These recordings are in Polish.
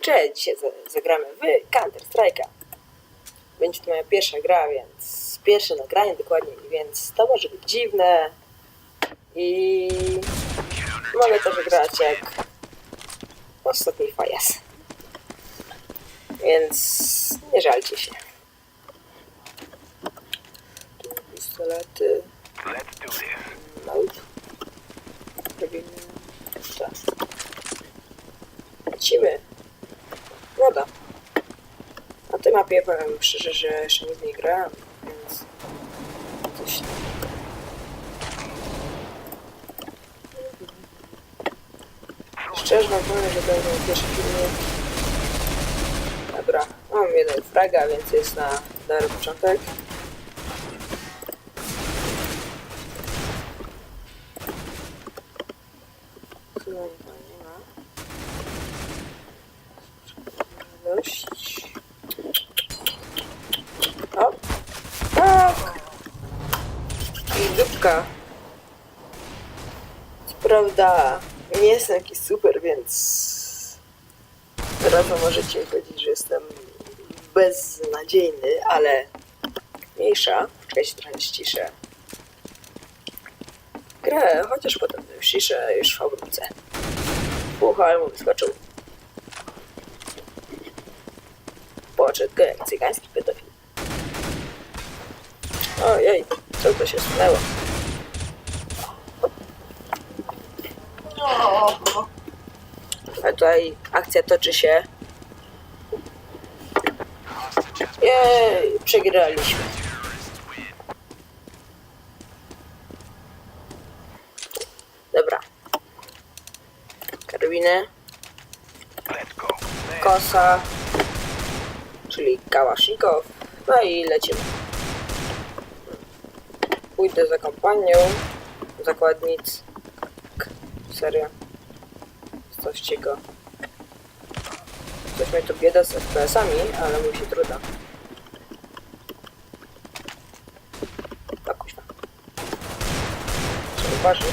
Cześć, dzisiaj za- zagramy w Counter Strike'a. Będzie to moja pierwsza gra, więc pierwsze nagranie dokładnie, więc to może być dziwne. I mogę też grać jak ostatni fajas. Więc nie żalcie się. Tu pistolety. Nope. Robimy tak. Lecimy. Woda. Na tej mapie powiem szczerze, że jeszcze nigdy nie grałem, więc coś. Szczerze wam powiem, że będą pierwsze filmy. Dobra, mam jeden fraga, więc jest na dobry początek. Chyba nikogo nie ma. Dość. O! Tak! I dupka. Co prawda, nie jestem jakiś super, więc teraz możecie powiedzieć, że jestem beznadziejny, ale mniejsza. Czekajcie, trochę ściszę grę, chociaż potem ściszę już w obróbce. Ale mu wyskoczył. Poczet cygański pedofil. Ojej, co to się stanęło? A tutaj akcja toczy się. Jej, przegraliśmy. Dobra. Karabiny, kosa, czyli kałasznikow. No i lecimy. Pójdę za kompanią zakładnic. Serio. Zostawcie go. Coś mnie tu bieda z FPS-ami, ale mu się trudno. Tak, kuźwa. Trzeba uważać.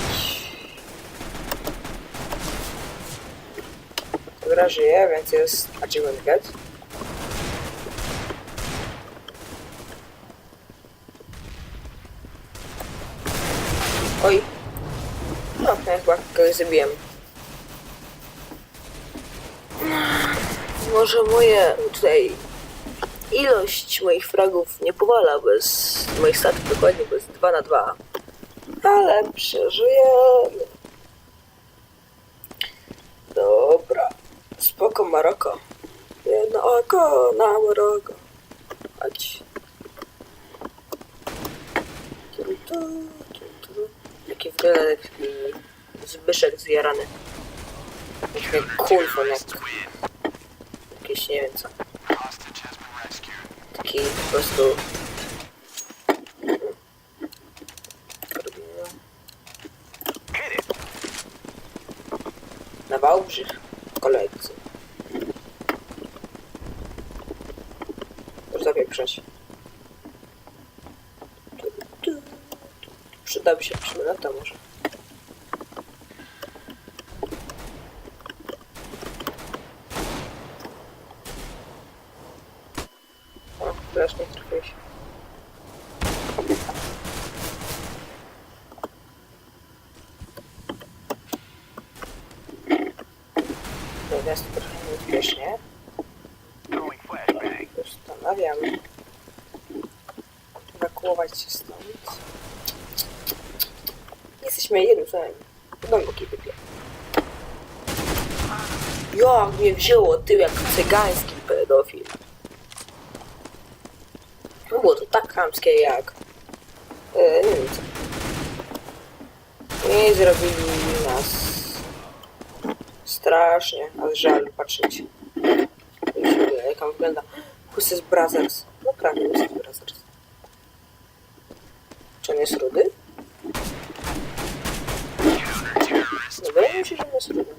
Gra żyje, więc jest achievement get. Oj. No, chyba kogoś zabiłem. Może moje tutaj ilość moich fragów nie powala bez moich statów dokładnie bez 2 na 2 ale przeżyję. Dobra. Spoko Maroko. Jedno oko na Maroko. Chodź. Tu, tu, tu, tu. Jaki wygląda taki Zbyszek zjarany. Taki kulfon jak jakiś nie wiem co. Taki po prostu... Na Wałbrzych kolekcji. Już zapieprzać. Tu, tu, tu. Przydałby się przymylata może. Teraz nie trafiłeś. To jest trochę niebezpiecznie. Zastanawiam. Ewakuować się stąd. Jesteśmy jednym samym. Głęboki wypier. Jak mnie wzięło tył jak cygański pedofil. No było to tak chamskie jak... E, nie wiem co. Nie zrobili nas strasznie, aż żal patrzeć. Jak on wygląda. Husses Brothers. No prawie Husses Brothers. Czy on jest rudy? No wydaje mi się, że on jest rudy.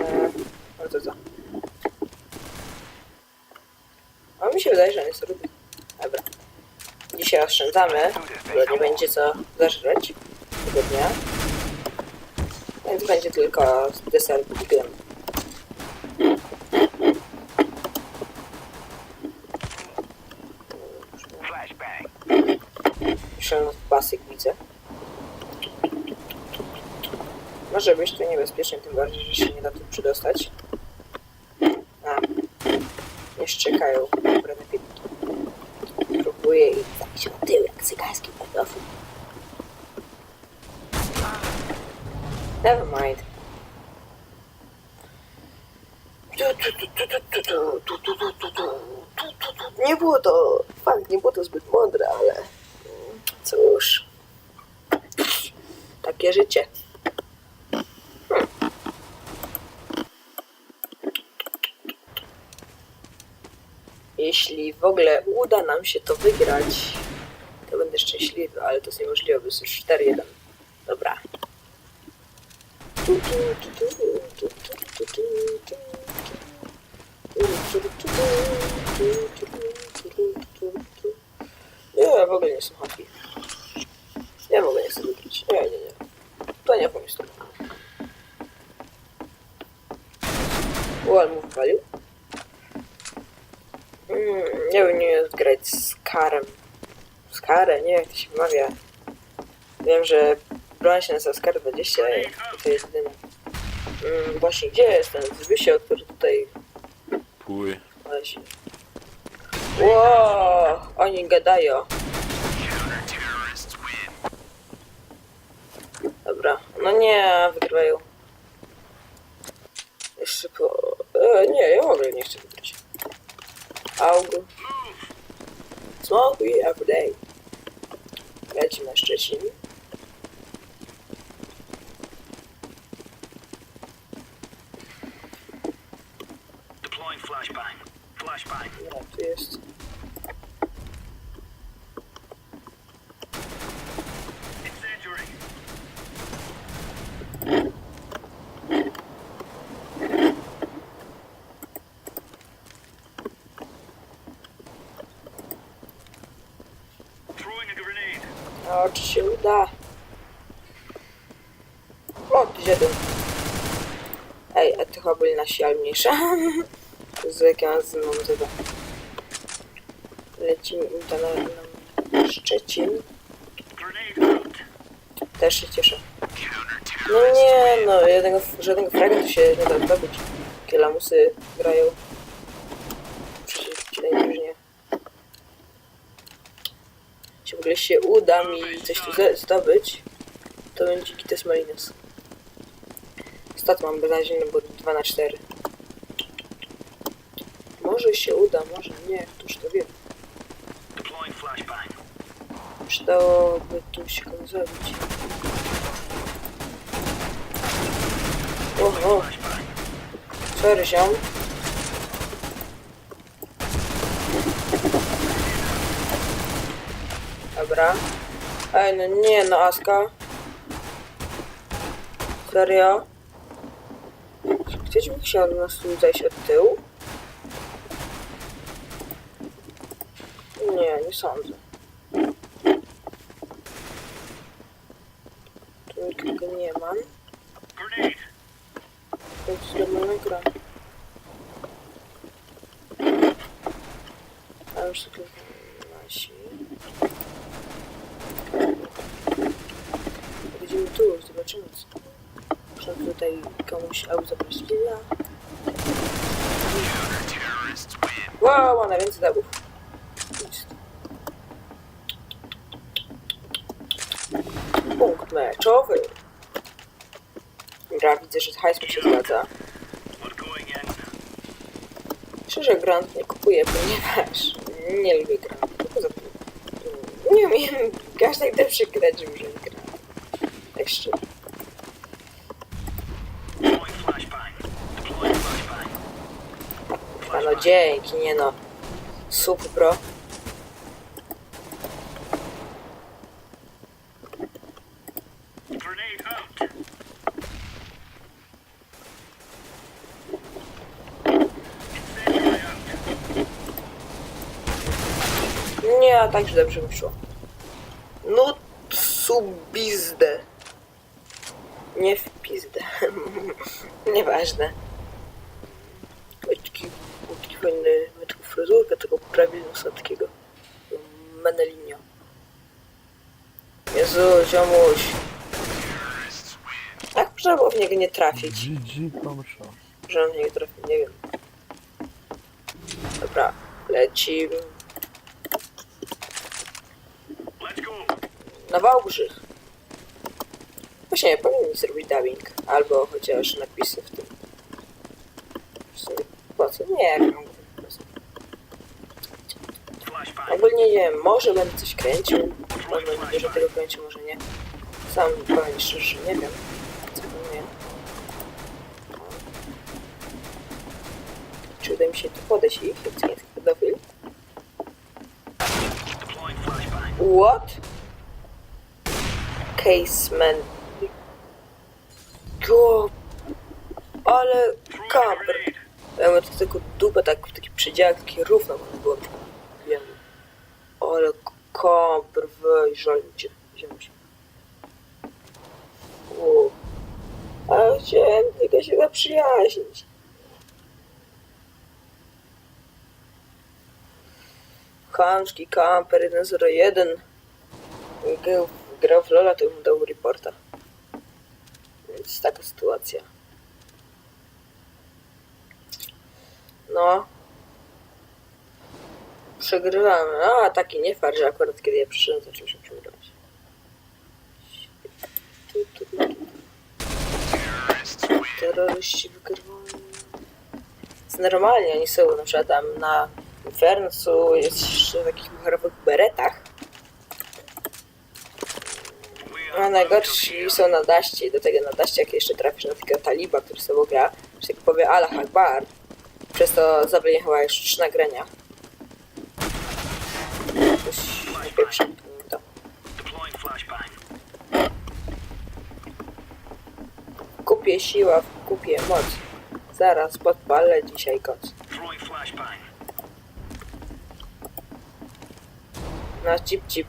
Eee, ale to co? A mi się wydaje, że on jest rudy. Dobra. Dzisiaj oszczędzamy, bo nie będzie co zażreć tego dnia. Więc będzie tylko deser Bigiem. Szelnot pasek widzę. Może być to niebezpieczne, tym bardziej, że się nie da tu przydostać. A, jeszcze czekają. Dobre próbuję i zajść na tył, jak cygański pedofil. Never mind. Nie było to, fakt, nie było to zbyt mądre, ale mm, cóż, takie życie. Jeśli w ogóle uda nam się to wygrać, to będę szczęśliwy, ale to jest niemożliwe, bo jest już 4-1. Dobra. Nie, w ogóle nie jestem happy. Ja w ogóle nie chcę wygrać. Nie, nie, nie. To nie pomysł. Ual mu wpalił. Mm, nie wiem, nie wiem grać z Karem. Z Karem, nie wiem jak to się wymawia. Wiem, że broń się nazywa Skar 20 i to jest jedyne. Mm, właśnie gdzie jest ten Zbysio, który tutaj Pój. leci? Ło, oni gadają. Dobra, no nie, wygrywają. Jeszcze po... E, nie, ja w ogóle nie chcę wygrać. Aug. We every day. Lecimy na Szczecin. Deploying flashbang. Flashbang. No, tu jest... No, czy się uda? O, tu jeden. Ej, a to chyba byli nasi, ale mniejsza. Z jak ja mam tego. Lecimy im to Szczecin. Też się cieszę. No nie, no jednego, żadnego fragmentu się nie da zdobyć. Takie lamusy grają. Przecież ci najwyżej. Jeśli w ogóle się uda mi coś tu zdobyć, to będzie Gites Malinus. Stat mam beznadziejny, bo 2 na 4. Może się uda, może nie, któż to wie. Przydałoby tu się kogoś zabić. Oho, Flashbang. sorry Dobra. Ej, no nie, no Aska. Serio? Ktoś by chciał nas tu zejść od tyłu? Nie, nie sądzę. Tu nikogo nie mam. To jest normalna gra. A już tylko nasi. Będziemy tu, zobaczymy co. Muszę tutaj komuś. Ja. Counter-terrorists win. Wow, ma najwięcej dawów. Nic. Punkt meczowy. Dobra, widzę, że hajs mi się zgadza. Szczerze, Grant nie kupuję, ponieważ nie lubię Grant. Nie umiem aż tak dobrze grać, żeby flashbang. A no dzięki, nie no. Super out. Nie, a tak źle dobrze wyszło. No subizdę. Nie w pizdę. Nieważne. Taki, taki fajny, ma taką fryzurkę, taką prawilną takiego menelinio. Jezu, ziomuś. Tak, Można było w niego nie trafić. GG. Że on w niego trafił, nie wiem. Dobra, lecimy. Na Wałbrzych. Właśnie, powinien zrobić dubbing. Albo chociaż napisy w tym. W sumie, po co? Nie. Ogólnie nie wiem, może będę coś kręcił. Może będę dużo tego kręcił, może nie. Sam powiem szczerze, nie wiem. Co. Czy uda mi się tu podejść ich? Jak nie pedofil? What? Caseman. Go. Ale. Grenade. Ja tu tylko dupę tak, taki przedział, taki równo one było. Wiem. Ale kamper, weź, żal cię. Ziomuś. U. A chciałem tylko się zaprzyjaźnić. Chamski kamper 101. Grał- Grał w Lola, to bym dał reporta. Więc taka sytuacja. No. Przegrywamy. A, taki nie far, że akurat kiedy ja przyszedłem, zaczął się przegrywać. Tu, tu, tu, tu. Terroryści wygrywani. Jest Normalnie oni są na przykład tam na Infernusu, jest jeszcze w takich macharowych beretach. A najgorsi są na daście i do tego na daście, jak jeszcze trafisz na takiego taliba, który tobą gra, że powie Allah Akbar, przez to zabiję chyba już trzy nagrania. Kupię siła, kupię moc. Zaraz podpalę dzisiaj koc. Na cip cip.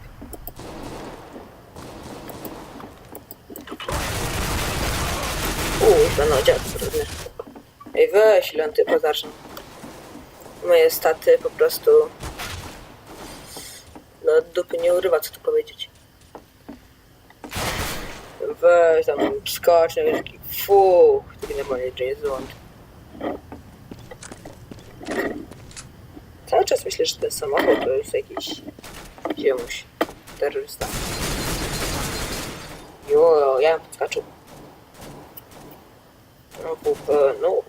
Uuu, to no dziad trudny. Ej weź, ile on ty pozacznie. Moje staty po prostu... No dupy nie urywa, co tu powiedzieć. Weź tam skocz, no taki fuch, taki normalnie James Bond. Cały czas myślę, że ten samochód to jest jakiś ziemuś terrorysta. Jo, ja bym podskoczył. Buf, e, no.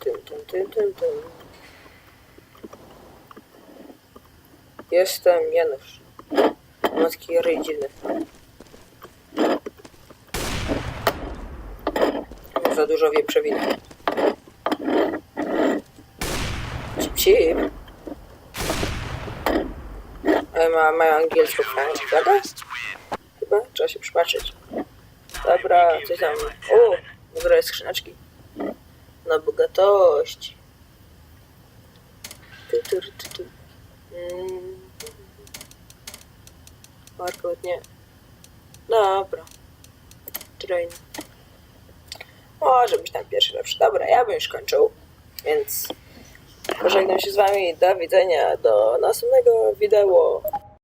Tym, tym, tym, tym, tym. Jestem Janusz. Mam taki ryj dziwny. Za dużo wieprzowiny. Cip, cip. Ale ma, mają angielską fajną, prawda? Chyba trzeba się przypatrzeć. Dobra, coś tam. O, wybrałem skrzyneczki. Na bogatość. Ty, ty, ty, ty. Mm. Nie. Dobra. Train. Może być tam pierwszy lepszy. Dobra, ja bym już kończył. Więc pożegnam się z wami. Do widzenia. Do następnego wideo.